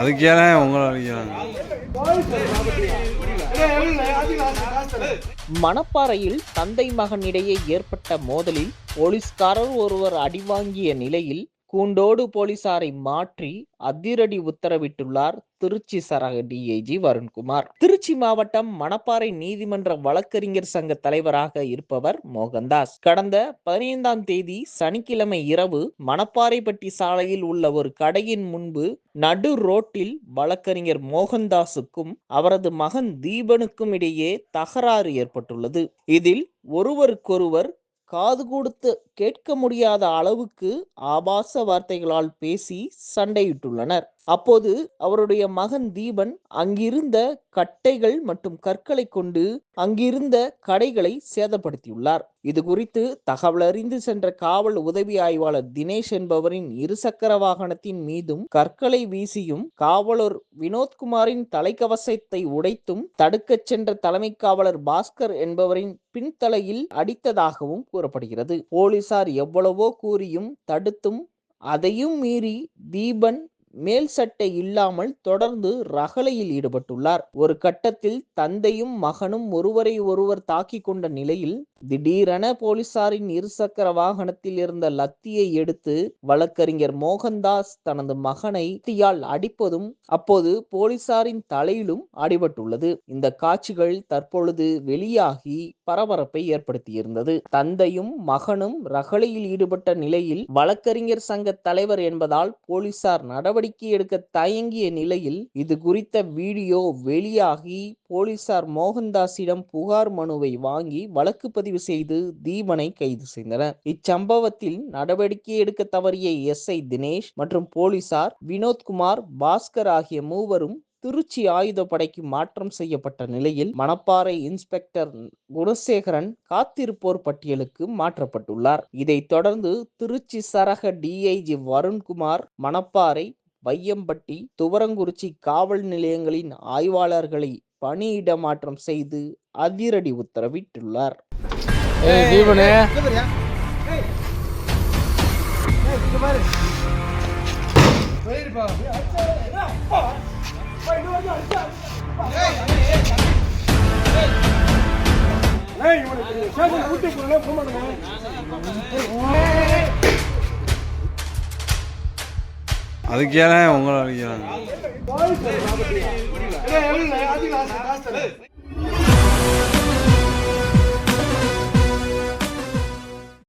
அதுக்கு ஏன் உங்களை அடிக்கிறாங்க? மணப்பாறையில் தந்தை மகன் இடையே ஏற்பட்ட மோதலில் போலீஸ்காரர் ஒருவர் அடிவாங்கிய நிலையில் கூண்டோடு போலீசாரை மாற்றி அதிரடி உத்தரவிட்டுள்ளார் திருச்சி சரக டிஐஜி வருண்குமார். திருச்சி மாவட்டம் மணப்பாறை நீதிமன்ற வழக்கறிஞர் சங்க தலைவராக இருப்பவர் மோகன்தாஸ். கடந்த பதினைந்தாம் தேதி சனிக்கிழமை இரவு மணப்பாறைப்பட்டி சாலையில் உள்ள ஒரு கடையின் முன்பு நடு ரோட்டில் வழக்கறிஞர் மோகன்தாஸுக்கும் அவரது மகன் தீபனுக்கும் இடையே தகராறு ஏற்பட்டுள்ளது. இதில் ஒருவருக்கொருவர் காது கொடுத்து கேட்க முடியாத அளவுக்கு ஆபாச வார்த்தைகளால் பேசி சண்டையிட்டுள்ளனர். அப்போது அவருடைய மகன் தீபன் அங்கிருந்த கட்டைகள் மற்றும் கற்களை கொண்டு அங்கிருந்த கடைகளை சேதப்படுத்தியுள்ளார். இது குறித்து தகவல் அறிந்து சென்ற காவல் உதவி ஆய்வாளர் தினேஷ் என்பவரின் இருசக்கர வாகனத்தின் மீதும் கற்களை வீசியும் காவலர் வினோத்குமாரின் தலைக்கவசத்தை உடைத்தும் தடுக்கச் சென்ற தலைமை காவலர் பாஸ்கர் என்பவரின் பின்தலையில் அடித்ததாகவும் கூறப்படுகிறது. போலீஸ் போலீசார் எவ்வளவோ கூறியும் தடுத்தும் அதையும் மீறி தீபன் மேல் சட்டை இல்லாமல் தொடர்ந்து ரகளையில் ஈடுபட்டுள்ளார். ஒரு கட்டத்தில் தந்தையும் மகனும் ஒருவரை ஒருவர் தாக்கி கொண்ட நிலையில் திடீரென போலீசாரின் இருசக்கர வாகனத்தில் இருந்த லத்தியை எடுத்து வழக்கறிஞர் மோகன்தாஸ் தனது மகனை தீயால் அடிப்பதும் அப்போது போலீசாரின் தலையிலும் அடிபட்டுள்ளது. இந்த காட்சிகள் தற்பொழுது வெளியாகி பரபரப்பை ஏற்படுத்தியிருந்தது. தந்தையும் மகனும் ரகளையில் ஈடுபட்ட நிலையில் வழக்கறிஞர் சங்க தலைவர் என்பதால் போலீசார் நடவடிக்கை எடுக்க தயங்கிய நிலையில் இது குறித்த வீடியோ வெளியாகி போலீசார் மோகன்தாஸிடம் புகார் மனுவை வாங்கி வழக்கு பதிவு செய்து தீபனை கைது செய்தனர். இச்சம்பவத்தில் நடவடிக்கை எடுக்க தவறிய எஸ்ஐ தினேஷ் மற்றும் போலீசார் வினோத்குமார் பாஸ்கர் ஆகிய மூவரும் திருச்சி ஆயுதப்படைக்கு மாற்றம் செய்யப்பட்ட நிலையில் மணப்பாறை இன்ஸ்பெக்டர் குணசேகரன் காத்திருப்போர் பட்டியலுக்கு மாற்றப்பட்டுள்ளார். இதைத் தொடர்ந்து திருச்சி சரக டிஐஜி வருண்குமார் மணப்பாறை வையம்பட்டி துவரங்குறிச்சி காவல் நிலையங்களின் ஆய்வாளர்களை பணியிட மாற்றம் செய்து அதிரடி உத்தரவிட்டுள்ளார். ஏய் அதுக்கு ஏன் உங்களை அடிக்கிறாங்க.